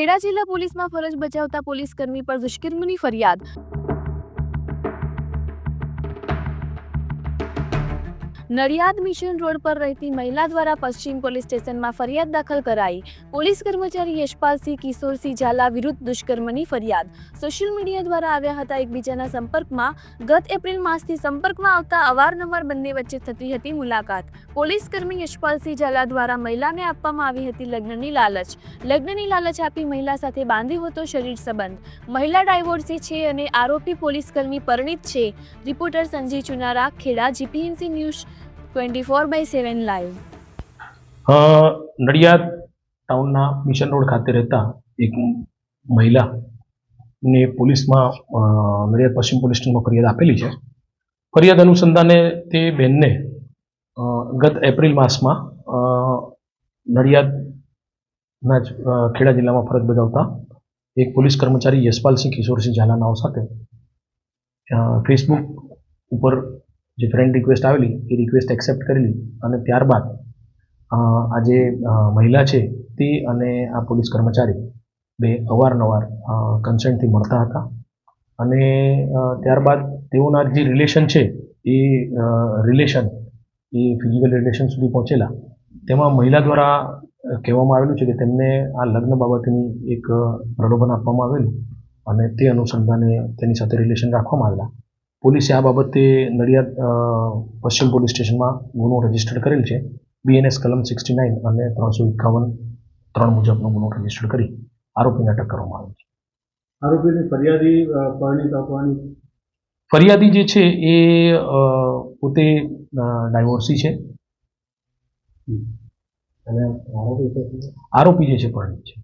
ખેડા જિલ્લા પોલીસમાં ફરજ બજાવતા પોલીસ કર્મી પર દુષ્કર્મની ફરિયાદ નડિયાદ મિશન રોડ પર રહેતી મહિલા દ્વારા પશ્ચિમ પોલીસ સ્ટેશનમાં ફરિયાદ દાખલ કરાઈ. પોલીસ કર્મચારી યશપાલસિંહ, કિશોરસિંહ ઝાલા વિરુદ્ધ દુષ્કર્મની ફરિયાદ. સોશિયલ મીડિયા દ્વારા આવ્યા હતા એકબીજાના સંપર્કમાં. ગત એપ્રિલ માસથી સંપર્કમાં આવતા અવારનવાર બંને વચ્ચે થતી હતી મુલાકાત. પોલીસ કર્મી યશપાલસિંહ ઝાલા દ્વારા મહિલાને આપવામાં આવી હતી લગ્નની લાલચ. લગ્નની લાલચ આપી મહિલા સાથે બાંધ્યો હતો શરીર સંબંધ. મહિલા ડાયવોર્સી છે અને આરોપી પોલીસ કર્મી પરિણીત છે. Reporter Sanjay Chunara, Kheda GPMC news twenty four by seven live Nadiad ટાઉનના mission road ખાતે રહેતા એક મહિલા ને પોલીસમાં નડિયાદ પશ્ચિમ પોલીસ સ્ટેશનમાં ફરિયાદ આપેલી છે. ફરિયાદ અનુસંધાને તે બેનને ગત એપ્રિલ માસમાં નડિયાદના જ ખેડા જિલ્લામાં ફરજ બજાવતા એક પોલીસ કર્મચારી યશપાલસિંહ કિશોરસિંહ ઝાલાનાઓ સાથે ફેસબુક ઉપર જે ફ્રેન્ડ રિક્વેસ્ટ આવેલી, એ રિક્વેસ્ટ એક્સેપ્ટ કરેલી અને ત્યારબાદ આ જે મહિલા છે તે અને આ પોલીસ કર્મચારી બે અવારનવાર કન્સર્નથી મળતા હતા. અને ત્યારબાદ તેઓના જે રિલેશન છે એ રિલેશન એ ફિઝિકલ રિલેશન સુધી પહોંચેલા. તેમાં મહિલા દ્વારા કહેવામાં આવેલું છે કે તેમને આ લગ્ન બાબતની એક પ્રલોભન આપવામાં આવેલું અને તે અનુસંધાને તેની સાથે રિલેશન રાખવામાં આવેલા. પોલીસે આ બાબતે નડિયાદ પશ્ચિમ પોલીસ સ્ટેશનમાં ગુનો રજિસ્ટર કરેલ છે. બીએનએસ કલમ સિક્સટી નાઇન અને ત્રણસો એકાવન ત્રણ મુજબનો ગુનો રજિસ્ટર કરી આરોપીને અટક કરવામાં આવે છે. આરોપીની ફરિયાદી પરણિત આપવાની ફરિયાદી જે છે એ પોતે ડાયવોર્સી છે. અને આરોપી જે છે પરિણીત છે.